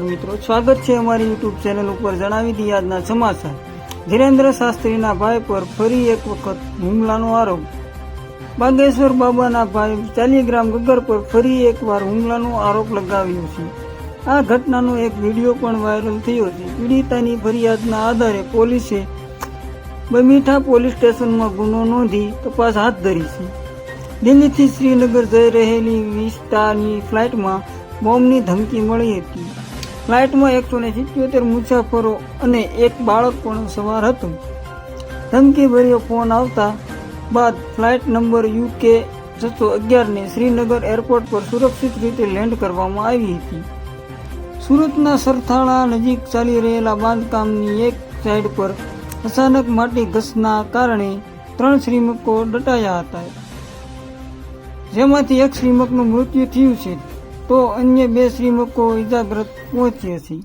મિત્રો, સ્વાગત છે અમારી યુટ્યુબ ચેનલ ઉપર જણાવી દઈએ આજના સમાચાર. ધીરેન્દ્ર શાસ્ત્રીના ભાઈ પર ફરી એક વખત હુમલાનો આરોપ. બાગેશ્વર બાબાના ભાઈ ચાલીગ્રામ ગગર પર ફરી એકવાર હુમલાનો આરોપ લગાવ્યો છે. આ ઘટનાનો એક વીડિયો પણ વાયરલ થયો છે. પીડિતાની ફરિયાદના આધારે પોલીસે બમીઠા પોલીસ સ્ટેશનમાં ગુનો નોંધી તપાસ હાથ ધરી છે. દિલ્હીથી શ્રીનગર જઈ રહેલી વિસ્તારની ફ્લાઇટમાં બોમ્બની ધમકી મળી હતી. ફ્લાઇટમાં એકસો ને સિત્યોતેર મુસાફરો અને એક બાળક પણ સવાર હતું. ધમકીભર્યો ફોન આવતા બાદ ફ્લાઇટ નંબર યુકે છસો અગિયારને શ્રીનગર એરપોર્ટ પર સુરક્ષિત રીતે લેન્ડ કરવામાં આવી હતી. સુરતના સરથાણા નજીક ચાલી રહેલા બાંધકામની એક સાઈડ પર અચાનક માટી ઘસના કારણે ત્રણ શ્રીમકો દટાયા હતા. જેમાંથી એક શ્રીમકનું મૃત્યુ થયું છે. તો અન્ય બે શ્રીમકો ઇજાગ્રસ્ત પહોંચ્યા છે.